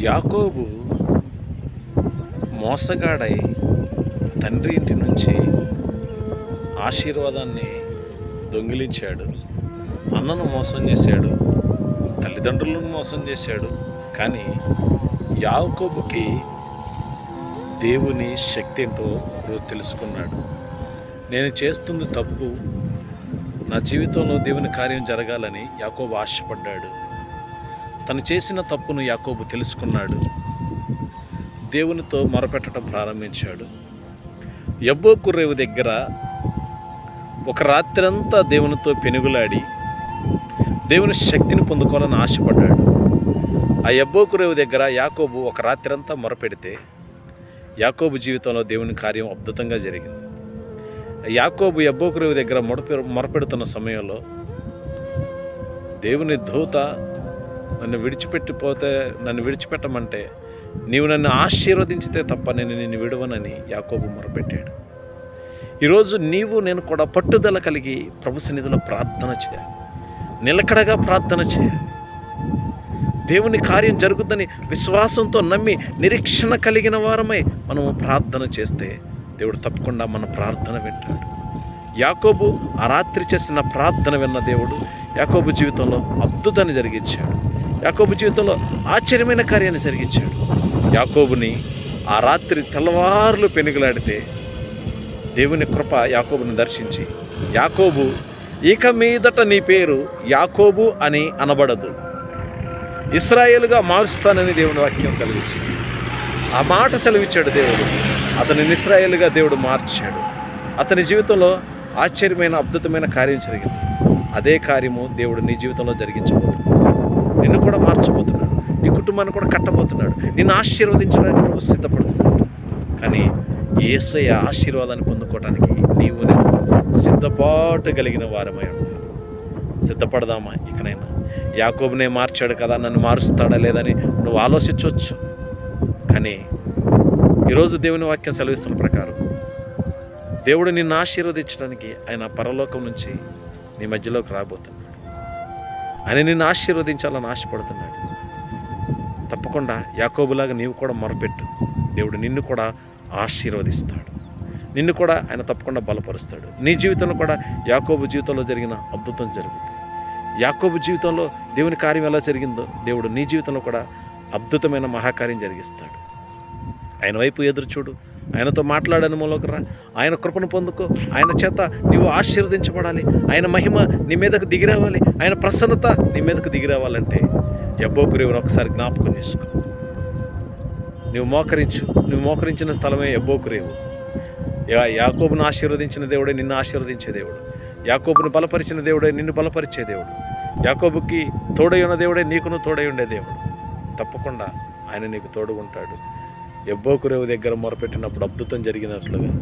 యాకోబు మోసగాడై తండ్రి ఇంటి నుంచి ఆశీర్వాదాన్ని దొంగిలించాడు. అన్నను మోసం చేశాడు. తల్లిదండ్రులను మోసం చేశాడు. కానీ యాకోబుకి దేవుని శక్తి ఏంటో ఒకరోజు తెలుసుకున్నాడు. నేను చేస్తుంది తప్పు నా జీవితంలో దేవుని కార్యం జరగాలని యాకోబు ఆశపడ్డాడు. తను చేసిన తప్పును యాకోబు తెలుసుకున్నాడు. దేవునితో మొరపెట్టడం ప్రారంభించాడు. యబ్బోకు రేవు దగ్గర ఒక రాత్రంతా దేవునితో పెనుగులాడి దేవుని శక్తిని పొందుకోవాలని ఆశపడ్డాడు. ఆ యబ్బోకు రేవు దగ్గర యాకోబు ఒక రాత్రంతా మొరపెడితే యాకోబు జీవితంలో దేవుని కార్యం అద్భుతంగా జరిగింది. యాకోబు యబ్బోకు రేవు దగ్గర మొరపె మొరపెడుతున్న సమయంలో దేవుని దూత నన్ను విడిచిపెట్టిపోతే నన్ను విడిచిపెట్టమంటే నీవు నన్ను ఆశీర్వదించితే తప్ప నేను నిన్ను విడవనని యాకోబు మొరపెట్టాడు. ఈరోజు నీవు నేను కూడా పట్టుదల కలిగి ప్రభు సన్నిధిలో ప్రార్థన చేయాలి. నిలకడగా ప్రార్థన చేయాలి. దేవుని కార్యం జరుగుతుందని విశ్వాసంతో నమ్మి నిరీక్షణ కలిగిన వారమై మనము ప్రార్థన చేస్తే దేవుడు తప్పకుండా మన ప్రార్థన వింటాడు. యాకోబు ఆ రాత్రి చేసిన ప్రార్థన విన్న దేవుడు యాకోబు జీవితంలో అద్భుతాన్ని జరిగించాడు. యాకోబు జీవితంలో ఆశ్చర్యమైన కార్యాన్ని జరిగించాడు. యాకోబుని ఆ రాత్రి తెల్లవారులు పెనుగులాడితే దేవుని కృప యాకోబుని దర్శించి యాకోబు ఇక మీదట నీ పేరు యాకోబు అని అనబడదు. ఇస్రాయేల్గా మారుస్తానని దేవుని వాక్యం సెలవిచ్చింది. ఆ మాట సెలవిచ్చాడు దేవుడు. అతని ఇస్రాయేల్గా దేవుడు మార్చాడు. అతని జీవితంలో ఆశ్చర్యమైన అద్భుతమైన కార్యం జరిగింది. అదే కార్యము దేవుడు నీ జీవితంలో జరిగించబోతుంది నిన్ను కూడా మార్చబోతున్నాడు నీ కుటుంబాన్ని కూడా కట్టబోతున్నాడు. నిన్ను ఆశీర్వదించడానికి ప్రభు సిద్ధపడుతున్నాడు కానీ ఏసయ ఆశీర్వాదాన్ని పొందుకోవడానికి నీవు నేను సిద్ధపాటు కలిగిన వారమై ఉంటాను సిద్ధపడదామా ఇకనైనా? యాకోబునే మార్చాడు కదా నన్ను మారుస్తాడా లేదని నువ్వు ఆలోచించవచ్చు కానీ ఈరోజు దేవుని వాక్యం సెలవిస్తున్న ప్రకారం దేవుడు నిన్ను ఆశీర్వదించడానికి ఆయన పరలోకం నుంచి నీ మధ్యలోకి రాబోతున్నాడు. ఆయన నిన్ను ఆశీర్వదించాలని ఆశపడుతున్నాడు. తప్పకుండా యాకోబులాగా నీవు కూడా మొరపెట్టు. దేవుడు నిన్ను కూడా ఆశీర్వదిస్తాడు. నిన్ను కూడా ఆయన తప్పకుండా బలపరుస్తాడు. నీ జీవితంలో కూడా యాకోబు జీవితంలో జరిగిన అద్భుతం జరుగుతుంది. యాకోబు జీవితంలో దేవుని కార్యం ఎలా జరిగిందో దేవుడు నీ జీవితంలో కూడా అద్భుతమైన మహాకార్యం జరిగిస్తాడు. ఆయన వైపు ఎదురు చూడు. ఆయనతో మాట్లాడని మూలక రా. ఆయన కృపను పొందుకో. ఆయన చేత నీవు ఆశీర్వదించబడాలి. ఆయన మహిమ నీ మీదకు దిగిరావాలి ఆయన ప్రసన్నత నీ మీదకు దిగిరావాలంటే ఎబ్బోకురేవుని ఒకసారి జ్ఞాపకం చేసుకో. నువ్వు మోకరించు నువ్వు మోకరించిన స్థలమే ఎబ్బోకురేవు యా యాకోబును ఆశీర్వదించిన దేవుడే నిన్ను ఆశీర్వదించే దేవుడు. యాకోబును బలపరిచిన దేవుడే నిన్ను బలపరిచే దేవుడు. యాకోబుకి తోడై ఉన్న దేవుడే నీకును తోడై ఉండే దేవుడు. తప్పకుండా ఆయన నీకు తోడుగుంటాడు ఎబ్బోకురేవు దగ్గర మొరపెట్టినప్పుడు అద్భుతం జరిగినట్లుగా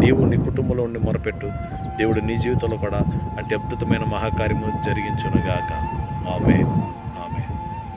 నీవు నీ కుటుంబంలో ఉండి మొరపెట్టు. దేవుడు నీ జీవితంలో కూడా అంటే అద్భుతమైన మహాకార్యము జరిగించునుగాక. ఆమె